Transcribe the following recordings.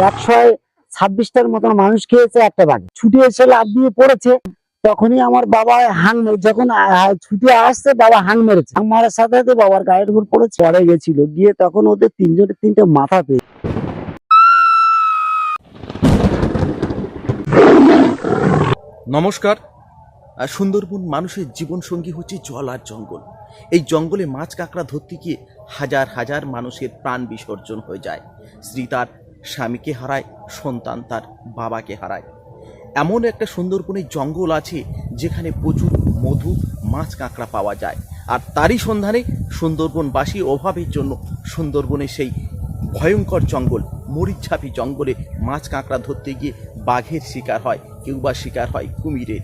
একশো ছাব্বিশটার মতন মানুষ খেয়েছে একটা বাঘ। ছুটে এসে লাভ দিয়ে পড়েছে, তখনই আমার বাবা হাং যখন ছুটে আসছে, বাবা হাং মেরেছে। হাং মারার সাথে সাথে বাবার গায়ের উপর পড়ে পড়ে গেছিল, গিয়ে তখন ওদের তিনজনের তিনটে মাথা পেয়ে নমস্কার। সুন্দরবন মানুষের জীবন সঙ্গী হচ্ছে জল আর জঙ্গল। এই জঙ্গলে মাছ কাঁকড়া ধরতে গিয়ে হাজার হাজার মানুষের প্রাণ বিসর্জন হয়ে যায়। শ্রী তার স্বামীকে হারায়, সন্তান তার বাবাকে হারায়। এমন একটা সুন্দরবনের জঙ্গল আছে যেখানে প্রচুর মধু, মাছ, কাঁকড়া পাওয়া যায়। আর তারই সন্ধানে সুন্দরবনবাসী অভাবের জন্য সুন্দরবনের সেই ভয়ঙ্কর জঙ্গল মরিচ্ছাপি জঙ্গলে মাছ, কাঁকড়া ধরতে গিয়ে বাঘের শিকার হয় কেউ বা শিকার হয় কুমিরের।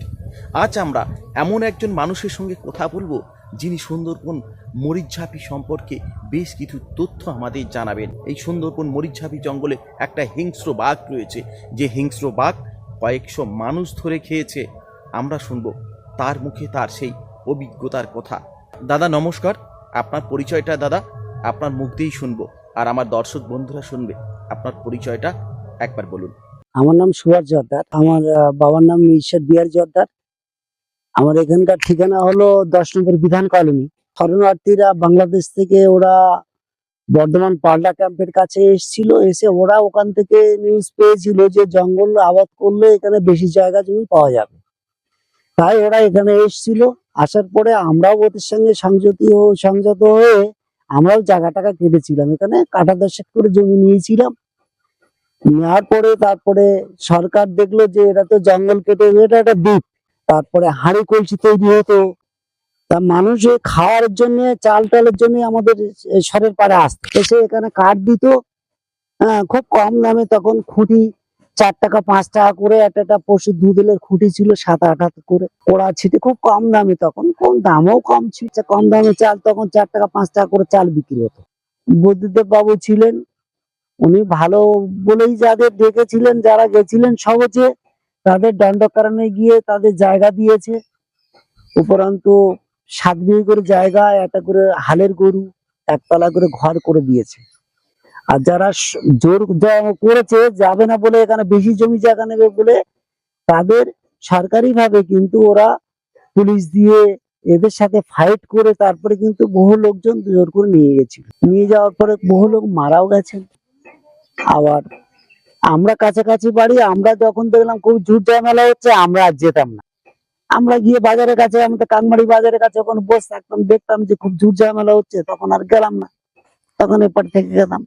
আজ আমরা এমন একজন মানুষের সঙ্গে কথা বলব যিনি সুন্দরবন মরিচঝাপি সম্পর্কে বেশ কিছু তথ্য আমাদের জানাবেন। এই সুন্দরবন মরিচঝাপি জঙ্গলে একটা হিংস্র বাঘ রয়েছে। যে হিংস্র বাঘ কয়েকশো মানুষ ধরে খেয়েছে। আমরা শুনব তার মুখে তার সেই অভিজ্ঞতার কথা। দাদা, নমস্কার। আপনার পরিচয়টা দাদা, আপনার মুখ দিয়েই শুনব। আর আমার দর্শক বন্ধুরা শুনবে। আপনার পরিচয়টা একবার বলুন। আমার নাম সুভাষ জর্দার। আমার বাবার নাম ঈশ্বর বিহার জর্দার। আমার এখানকার ঠিকানা হলো দশ নম্বর বিধান কলোনি। শরণার্থীরা বাংলাদেশ থেকে ওরা বর্ধমান পাল্টা ক্যাম্পের কাছে এসেছিল, এসে ওরা ওখান থেকে নিউজ পেয়েছিল যে জঙ্গল আবাদ করলে এখানে বেশি জায়গা জমি পাওয়া যাবে। তাই ওরা এখানে এসেছিল। আসার পরে আমরাও ওদের সঙ্গে সংযতি সংযত হয়ে আমরাও জায়গা টাকা কেটেছিলাম। এখানে কাটা দশেক করে জমি নিয়েছিলাম। নেওয়ার পরে তারপরে সরকার দেখল যে এটা তো জঙ্গল কেটে, এটা একটা দ্বীপ। তারপরে হাঁড়ি কলসি তৈরি হতো। তা মানুষ খাওয়ার জন্য, চাল টালের জন্য আমাদের সরের পাড়ে আসতো। এসে এখানে কাঠ দিত। হ্যাঁ খুব কম দামে তখন খুঁটি, চার টাকা, পাঁচ টাকা করে একটা একটা পশু দুধেলের খুঁটি ছিল, সাত আট হাত করে ওরা ছিটে। খুব কম দামে তখন। কোন দামও কম ছিল। কম দামে চাল তখন চার টাকা, পাঁচ টাকা করে চাল বিক্রি হতো। বুদ্ধিদেব বাবু ছিলেন। উনি ভালো বলেই যাদের ডেকেছিলেন যারা গেছিলেন সহজে তাদের দণ্ডকারণে গিয়ে তাদের জায়গা দিয়েছে। উপরন্তু সাত বিঘে করে জায়গা, একটা করে হালের গরু, একতলা করে ঘর করে দিয়েছে। আর যারা জোর করেছে, যাবে না বলে এখানে বেশি জমি জায়গা নেবে বলে, তাদের সরকারি ভাবে কিন্তু ওরা পুলিশ দিয়ে এদের সাথে ফাইট করে তারপরে কিন্তু বহু লোকজন জোর করে নিয়ে গেছিল। নিয়ে যাওয়ার পরে বহু লোক মারাও গেছেন। আবার আমরা কাছাকাছি বাড়ি, আমরা যখন দেখলাম খুব ঝুট ঝামেলা হচ্ছে, আমরা আর যেতাম না। আমরা গিয়ে বাজারের কাছে, আমাদের কানমারি বাজারের কাছে ওখানে বসে থাকতাম, দেখতাম যে খুব ঝুট ঝামেলা হচ্ছে, তখন আর গেলাম না। তখন এপার থেকে গেলাম।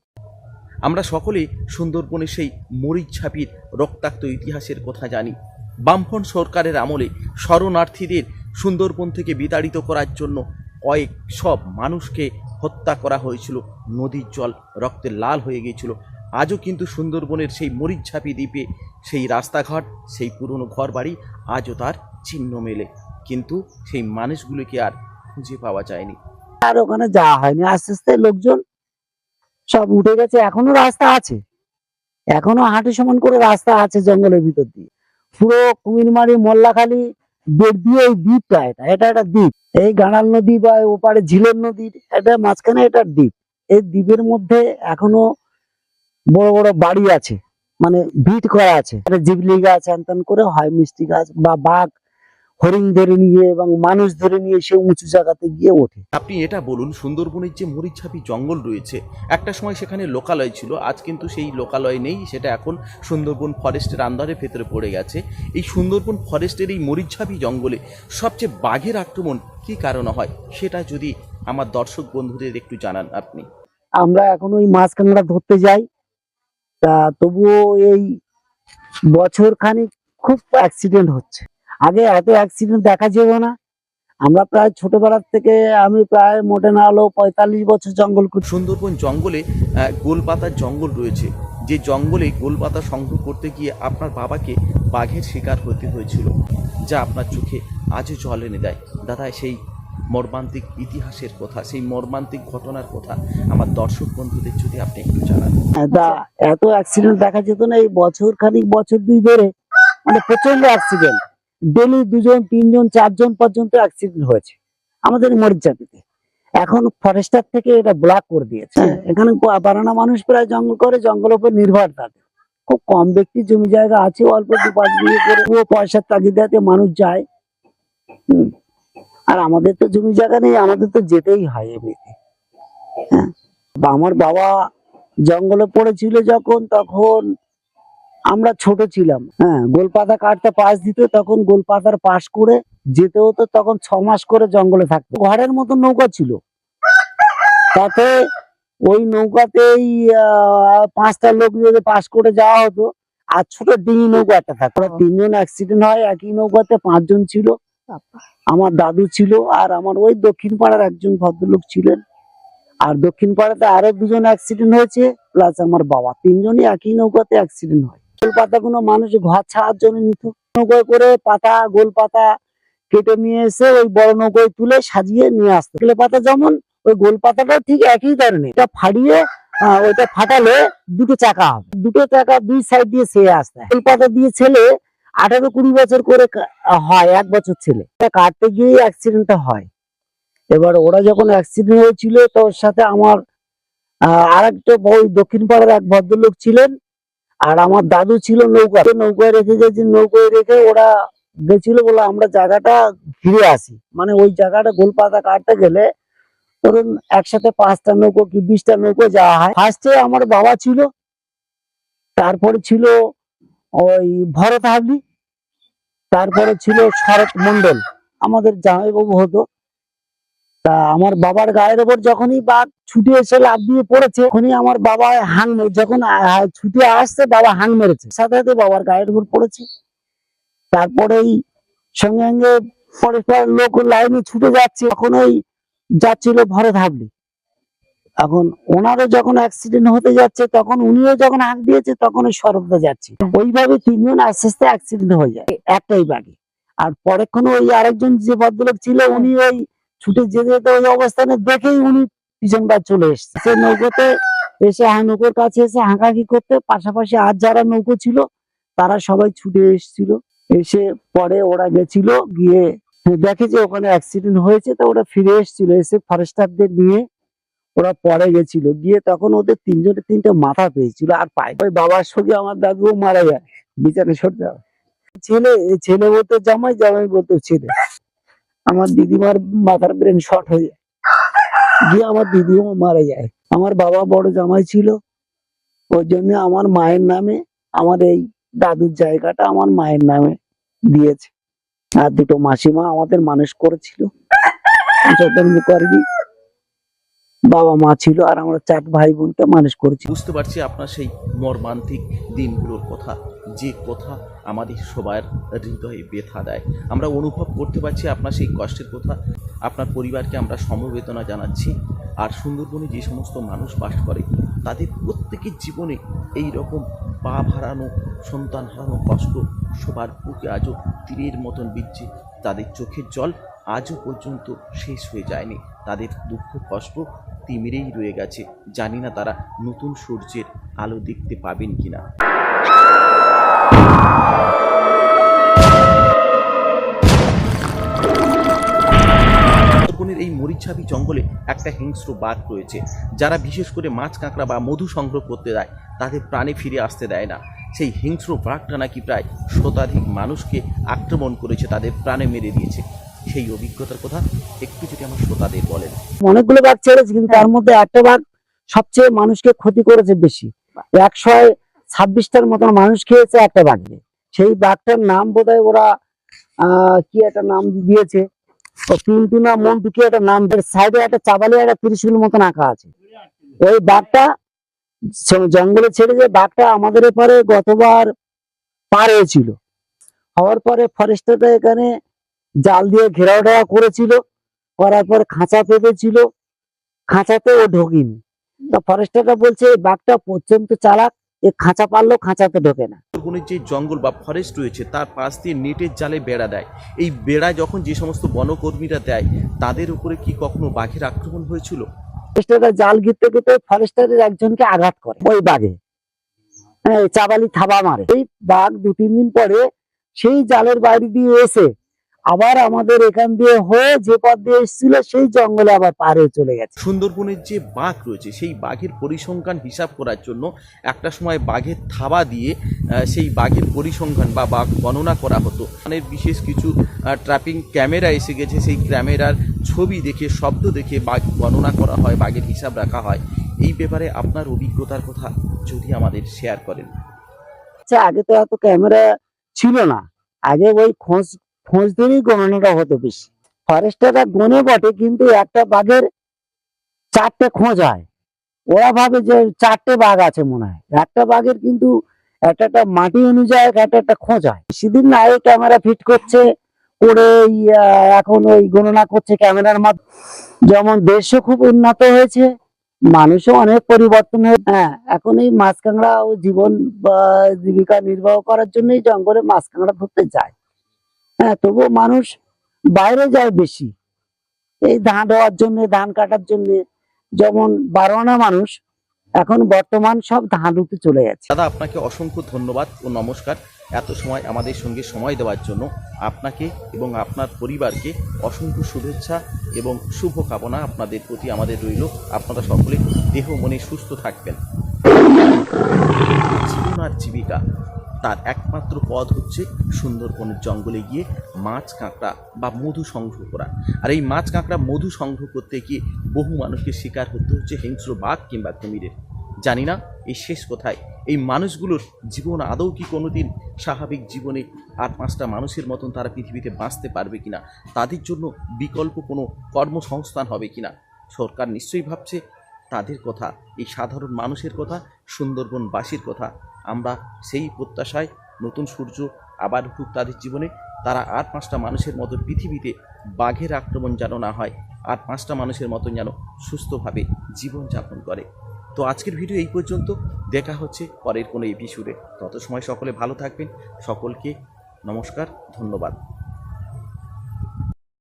আমরা সকলেই সুন্দরবনের সেই মরিচ ছাপির রক্তাক্ত ইতিহাসের কথা জানি। বামফ্রন্ট সরকারের আমলে শরণার্থীদের সুন্দরবন থেকে বিতাড়িত করার জন্য কয়েক সব মানুষকে হত্যা করা হয়েছিল। নদীর জল রক্তে লাল হয়ে গিয়েছিল। আজও কিন্তু সুন্দরবনের সেই মরিচঝাপি দ্বীপে সেই রাস্তাঘাট, সেই পুরনো ঘরবাড়ি আজও তার চিহ্ন মেলে। কিন্তু সেই মানুষগুলোকে আর খুঁজে পাওয়া যায়নি। আর ওখানে যাওয়া হয়নি। আস্তে আস্তে লোকজন সব উঠে গেছে। এখনও রাস্তা আছে। এখনও হাঁটু সমান করে রাস্তা আছে জঙ্গলের ভিতর দিয়ে। পুরো কুমিরমারি, মোল্লাখালী বের দিয়ে এই দ্বীপটা এটা। এটা একটা দ্বীপ। এই গাঁড়াল নদী বা ওপারে ঝিলের নদীর এটা মাঝখানে এটা দ্বীপ। এই দ্বীপের মধ্যে এখনও বড় বড় বাড়ি আছে মানে ভিট করা আছে। জিবলি গাছ হ্যান করে হয় মিষ্টি গাছ বা বাঘ হরিণ ধরে নিয়ে এবং মানুষ ধরে নিয়ে সে উঁচু জায়গাতে গিয়ে ওঠে। আপনি এটা বলুন সুন্দরবনের যে মরিচঝাপি জঙ্গল রয়েছে একটা সময় সেখানে লোকালয় ছিল আজ কিন্তু সেই লোকালয় নেই সেটা এখন সুন্দরবন ফরেস্টের আন্দারের ভেতরে পড়ে গেছে। এই সুন্দরবন ফরেস্টের এই মরিচঝাপি জঙ্গলে সবচেয়ে বাঘের আক্রমণ কি কারণে হয় সেটা যদি আমার দর্শক বন্ধুদের একটু জানান আপনি। আমরা এখন ওই মাছ কাঁকড়া ধরতে যাই তা তবুও এই বছর খানিক খুব অ্যাক্সিডেন্ট হচ্ছে। আগে এত অ্যাক্সিডেন্ট দেখা যেত না। আমরা প্রায় ছোটবেলার থেকে আমি প্রায় মোটে না হলেও পঁয়তাল্লিশ বছর জঙ্গল সুন্দরবন জঙ্গলে গোলপাতার জঙ্গল রয়েছে। যে জঙ্গলে গোলপাতা সংগ্রহ করতে গিয়ে আপনার বাবাকে বাঘের শিকার হতে হয়েছিল, যা আপনার চোখে আজও জল এনে দেয়। দাদা, সেই মর্মান্তিক ইতিহাসের কথা সেই মর্মান্তিক ঘটনার কথা আমার দর্শক বন্ধুদের যদি আপনি একটু জানান। এত অ্যাক্সিডেন্ট দেখা যেত না এই বছর খানিক বছর দুই ধরে মানে প্রচণ্ড অ্যাক্সিডেন্ট ডেলি দুজন তিনজন চারজন পর্যন্ত অ্যাক্সিডেন্ট হয়েছে আমাদের মরিচাপিতে। এখন ফরেস্টার থেকে এটা ব্লক করে দিয়েছে। এখানে বারানা মানুষ প্রায় জঙ্গল করে জঙ্গলের উপর নির্ভর থাকে খুব কম ব্যক্তি জমি জায়গা আছে অল্প দু পাঁচ বিঘে করে পয়সার তাগিদাতে মানুষ যায়। হুম। আর আমাদের তো জমি জায়গা নেই, আমাদের তো যেতেই হয় এমনিতে। হ্যাঁ? আমার বাবা জঙ্গলে পড়েছিল যখন, তখন আমরা ছোট ছিলাম। হ্যাঁ গোলপাতা কাটতে পাশ দিত, তখন গোলপাতার পাশ করে যেতে হতো, তখন ছ মাস করে জঙ্গলে থাকতো। ঘরের মতো নৌকা ছিল। তাতে ওই নৌকাতেই পাঁচটা লোক যদি পাশ করে যাওয়া হতো, আর ছোট ডিঙি নৌকা একটা থাকতো তিনজন অ্যাক্সিডেন্ট হয়, একই নৌকাতে পাঁচজন ছিল। আমার দাদু ছিল আর আমার ওই দক্ষিণ পাড়ার একজন ভদ্রলোক ছিলেন। আর দক্ষিণ পাড়াতে আরও দুজন অ্যাক্সিডেন্ট হয়েছে প্লাস আমার বাবা। তিনজনই একই নৌকাতে অ্যাক্সিডেন্ট হয়। গোল পাতাগুলো মানুষ ঘর ছাড়ার জন্য নিত। নৌকায় করে পাতা গোল পাতা কেটে নিয়ে এসে ওই বড় নৌকায় তুলে সাজিয়ে নিয়ে আসতো। গোল পাতা যেমন ওই গোল পাতাটাও ঠিক একই ধরনের। এটা ফাড়িয়ে ওইটা ফাটালে দুটো চাকা হবে। দুটো চাকা দুই সাইড দিয়ে সে আসতে। গোল পাতা দিয়ে ছেলে আঠারো কুড়ি বছর করে হয়, এক বছর ছেলে। কাটতে গিয়ে অ্যাক্সিডেন্টটা হয়। এবার ওরা যখন অ্যাক্সিডেন্ট হয়েছিল, তোর সাথে আমার আর একটা ওই দক্ষিণ পাড়ার এক ভদ্রলোক ছিলেন, আর আমার দাদু ছিল নৌকা। নৌকায় রেখে গেছে, নৌকায় রেখে ওরা গেছিল বলে আমরা জায়গাটা ঘিরে আসি। মানে ওই জায়গাটা গোলপাতা কাটতে গেলে ধরুন একসাথে পাঁচটা নৌকো কি বিশটা নৌকো যাওয়া হয়। ফার্স্টে আমার বাবা ছিল, তারপরে ছিল ওই ভরত হাবলি, তারপরে ছিল শরৎ মন্ডল আমাদের জামাইবাবু হতো। তা আমার বাবার গায়ের ওপর যখনই বাঘ ছুটে এসে লাভ দিয়ে পড়েছে, তখনই আমার বাবা হাং যখন ছুটে আসছে, বাবা হাং মেরেছে। সাথে সাথে বাবার গায়ের উপর পড়েছে। তারপরেই সঙ্গে সঙ্গে পরের লোক লাইনে ছুটে যাচ্ছে, তখন ওই যাচ্ছিল ভরত হাবলি। এখন ওনারও যখন অ্যাক্সিডেন্ট হতে যাচ্ছে তখন উনিও যখন হাঁক দিয়েছে তখন ওই শরৎদা যাচ্ছে ওইভাবে তিনজন আস্তে আস্তে অ্যাক্সিডেন্ট হয়ে যায় একটাই বাগে আর পরেক্ষণে ওই আরেকজন যে ভদ্রলোক ছিল উনি ওই ছুটে যেতে যেতে ওই অবস্থানে দেখেই উনি পিছন বার চলে এসছে। সে নৌকোতে এসে নৌকোর কাছে এসে হাঁকাকি করতে পাশাপাশি আর যারা নৌকো ছিল তারা সবাই ছুটে এসেছিল। এসে পরে ওরা গেছিল গিয়ে দেখে যে ওখানে অ্যাক্সিডেন্ট হয়েছে তো ওরা ফিরে এসেছিল। এসে ফরেস্টারদের নিয়ে ওরা পরে গেছিল। গিয়ে তখন ওদের তিনজনের তিনটে মাথা পেয়েছিল। আর পায় ওই বাবার সঙ্গে আমার দাদুও মারা যায়। বিচারে হবে ছেলে ছেলে বলতো, জামাই জামাই বলতো ছেলে। আমার দিদিমার মাথার ব্রেন শর্ট হয়ে যায়। গিয়ে আমার দিদিও মারা যায়। আমার বাবা বড় জামাই ছিল। ওই জন্য আমার মায়ের নামে আমার এই দাদুর জায়গাটা আমার মায়ের নামে দিয়েছে। আর দুটো মাসিমা আমাদের মানুষ করেছিল। যতন মুখার্জি বাবা মা ছিল আর আমরা চার ভাই বোনকে মানুষ করেছি। বুঝতে পারছি আপনার সেই মর্মান্তিক দিনগুলোর কথা, যে কথা আমাদের সবার হৃদয়ে ব্যথা দেয়। আমরা অনুভব করতে পারছি আপনার সেই কষ্টের কথা, আপনার পরিবারকে আমরা সমবেদনা জানাচ্ছি আর সুন্দরবনে যে সমস্ত মানুষ বাস করে, তাদের প্রত্যেকের জীবনে এই রকম পা হারানো সন্তান হারানো কষ্ট সবার বুকে আজও তীরের মতন বিচ্ছে তাদের চোখের জল আজও পর্যন্ত শেষ হয়ে যায়নি। তাদের দুঃখ, কষ্ট তিমিরেই রয়ে গেছে। জানি না তারা নতুন সূর্যের আলো দেখতে পাবেন কিনা। এই মরিচ্ছাবি জঙ্গলে একটা হিংস্র বাঘ রয়েছে। যারা বিশেষ করে মাছ, কাঁকড়া বা মধু সংগ্রহ করতে দেয়, তাদের প্রাণে ফিরে আসতে দেয় না। সেই হিংস্র বাঘটা নাকি প্রায় শতাধিক মানুষকে আক্রমণ করেছে, তাদের প্রাণে মেরে দিয়েছে। সেই অভিজ্ঞতার কথা একটু যদি আমার শ্রোতাদের বলেন। অনেকগুলো বাঘ ছেড়েছে, কিন্তু তার মধ্যে একটা বাঘ সবচেয়ে মানুষকে ক্ষতি করেছে বেশি। একশো ছাব্বিশটার মতন মানুষ খেয়েছে একটা বাঘে সেই বাঘটার নাম বোধহয় ওরা কি একটা নাম দিয়েছে? পিন্টু না মন্টু একটা নাম সাইডে একটা চাবালে একটা ত্রিশুল মতন আঁকা আছে। ওই বাঘটা জঙ্গলে ছেড়ে যে বাঘটা আমাদের এপারে গতবার পার হয়েছিল হওয়ার পরে ফরেস্টাররা এখানে জাল দিয়ে ঘেরাও টেরাও করেছিল করার পর খাঁচা পেতেছিল খাঁচাতে ও ঢোকিনি। তা ফরেস্টাররা বলছে এই বাঘটা পর্যন্ত চালাক এ খাঁচা পারলেও খাঁচাতে ঢোকে না। সুন্দরবনের যে জঙ্গল বা ফরেস্ট রয়েছে তার পাশ দিয়ে নেটের জালে বেড়া দেয়। এই বেড়া যখন যে সমস্ত বনকর্মীরা দেয় তাদের উপরে কি কখনো বাঘের আক্রমণ হয়েছিল? ফরেস্টাররা জাল ঘিরতে ঘিরতে ফরেস্টারের একজনকে আঘাত করে ওই বাঘে। হ্যাঁ চাবালি থাবা মারে। এই বাঘ দু তিন দিন পরে সেই জালের বাইরে দিয়ে এসে আবার আমাদের এখান দিয়ে হয়ে যে পথ দিয়ে এসেছিল সেই জঙ্গলে আবার পার হয়ে চলে গেছে। সুন্দরবনের যে বাঘ রয়েছে সেই বাঘের পরিসংখ্যান হিসাব করার জন্য একটা সময় বাঘের থাবা দিয়ে সেই বাঘের পরিসংখ্যান বা বাঘ গণনা করা হতো। মানে বিশেষ কিছু ট্র্যাপিং ক্যামেরা এসে গেছে সেই ক্যামেরার ছবি দেখে শব্দ দেখে বাঘ গণনা করা হয় বাঘের হিসাব রাখা হয়। এই ব্যাপারে আপনার অভিজ্ঞতার কথা যদি আমাদের শেয়ার করেন। আচ্ছা আগে তো এত ক্যামেরা ছিল না। আগে ওই খোঁজ ধরেই গণনাটা হতো বেশি। ফরেস্টাররা গনে বটে, কিন্তু একটা বাঘের চারটে খোঁজ হয়। ওরা ভাবে যে চারটে বাঘ আছে মনে হয়। একটা বাঘের কিন্তু একটা একটা মাটি অনুযায়ী একটা একটা খোঁজ হয়। সেদিন এই ক্যামেরা ফিট করছে, করে এখন ওই গণনা করছে ক্যামেরার মাধ্যমে। যেমন দেশও খুব উন্নত হয়েছে, মানুষও অনেক পরিবর্তন হয়েছে হ্যাঁ এখন এই মাছ কাঁকড়া ও জীবন বা জীবিকা নির্বাহ করার জন্যই জঙ্গলে মাছ কাঁকড়া ধরতে যায়। হ্যাঁ তবুও মানুষ বাইরে যায় বেশি। এই ধান রোয়ার জন্য, ধান কাটার জন্য, যেমন বারো আনা মানুষ, এখন বর্তমান সব ধান রুতে চলে যাচ্ছে দাদা, আপনাকে অসংখ্য ধন্যবাদ ও নমস্কার। এত সময় আমাদের সঙ্গে সময় দেওয়ার জন্য আপনাকে এবং আপনার পরিবারকে অসংখ্য শুভেচ্ছা এবং শুভ কামনা আপনাদের প্রতি আমাদের রইল। আপনারা সকলে দেহ মনে সুস্থ থাকবেন। জীবন আর জীবিকা তার একমাত্র পথ হচ্ছে সুন্দরবনের জঙ্গলে গিয়ে মাছ কাঁকড়া বা মধু সংগ্রহ করা। আর এই মাছ কাঁকড়া, মধু সংগ্রহ করতে গিয়ে বহু মানুষকে শিকার হতে হচ্ছে হিংস্র বাঘ কিংবা কুমিরের। জানি না এই শেষ কোথায়, এই মানুষগুলোর জীবন আদৌ কি কোনোদিন স্বাভাবিক জীবনে আর পাঁচটা মানুষের মতন তারা পৃথিবীতে বাঁচতে পারবে কিনা, তাদের জন্য বিকল্প কোনো কর্মসংস্থান হবে কিনা, সরকার নিশ্চয়ই ভাবছে তাদের কথা, এই সাধারণ মানুষের কথা সুন্দরবনবাসীর কথা। আমরা সেই প্রত্যাশায় নতুন সূর্য আবার উঠুক তাদের জীবনে। তারা আর পাঁচটা মানুষের মতো পৃথিবীতে বাঘের আক্রমণ যেন না হয়, আর পাঁচটা মানুষের মতন যেন সুস্থভাবে জীবনযাপন করে। তো আজকের ভিডিও এই পর্যন্ত। দেখা হচ্ছে পরের কোনো এপিসোডে তত সময় সকলে ভালো থাকবেন। সকলকে নমস্কার, ধন্যবাদ।